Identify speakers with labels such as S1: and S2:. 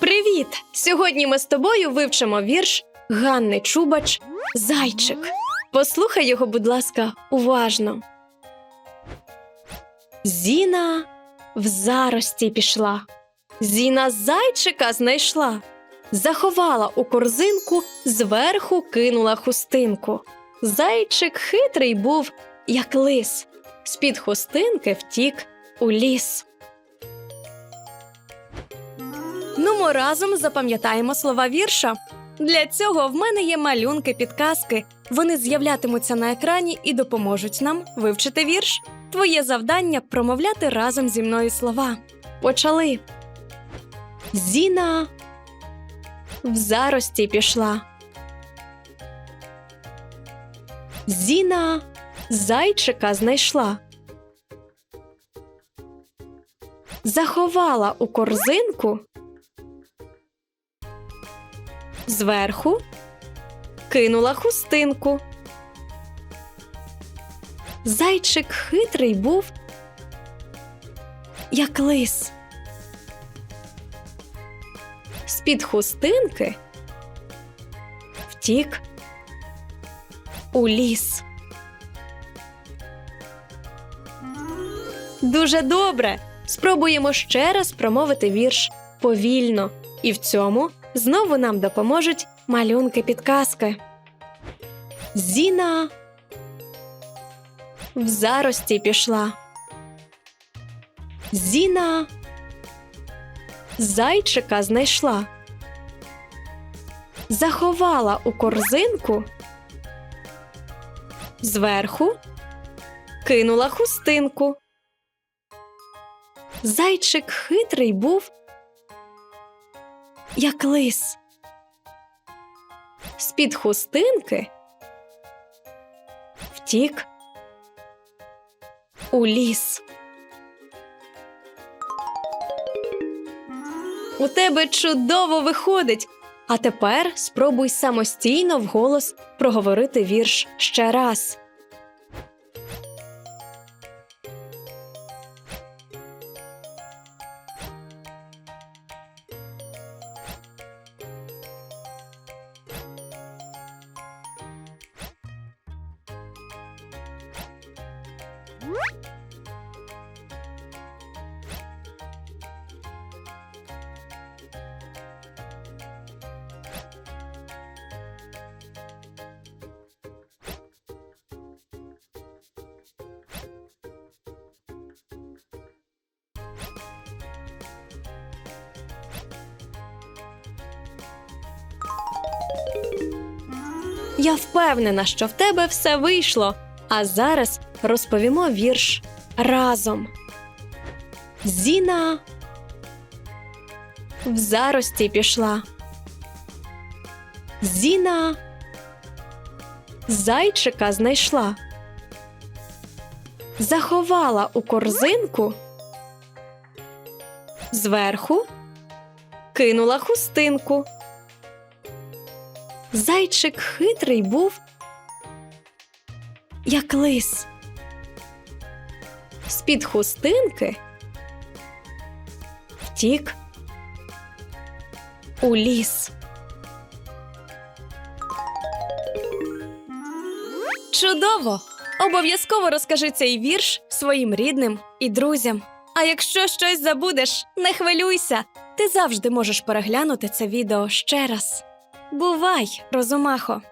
S1: Привіт! Сьогодні ми з тобою вивчимо вірш Ганни Чубач Зайчик. Послухай його, будь ласка, уважно. Зіна в зарості пішла. Зіна зайчика знайшла. Заховала у корзинку, зверху кинула хустинку. Зайчик хитрий був, як лис. З-під хустинки втік у ліс. Нумо разом запам'ятаємо слова вірша. Для цього в мене є малюнки підказки. Вони з'являтимуться на екрані і допоможуть нам вивчити вірш. Твоє завдання промовляти разом зі мною слова. Почали. Зіна в зарості пішла. Зіна зайчика знайшла. Заховала у корзинку. Зверху кинула хустинку. Зайчик хитрий був, як лис. З-під хустинки втік у ліс. Дуже добре. Спробуємо ще раз промовити вірш повільно, і в цьому знову нам допоможуть малюнки підказки. Зіна в зарості пішла. Зіна зайчика знайшла. Заховала у корзинку. Зверху кинула хустинку. Зайчик хитрий був, як лис. З-під хустинки втік у ліс. У тебе чудово виходить. А тепер спробуй самостійно вголос проговорити вірш ще раз. Я впевнена, що в тебе все вийшло. А зараз розповімо вірш разом. Зіна в зарості пішла. Зіна зайчика знайшла. Заховала у корзинку. Зверху кинула хустинку. Зайчик хитрий був, як лис. З-під хустинки втік у ліс. Чудово! Обов'язково розкажи цей вірш своїм рідним і друзям. А якщо щось забудеш, не хвилюйся. Ти завжди можеш переглянути це відео ще раз. Бувай, Розумахо!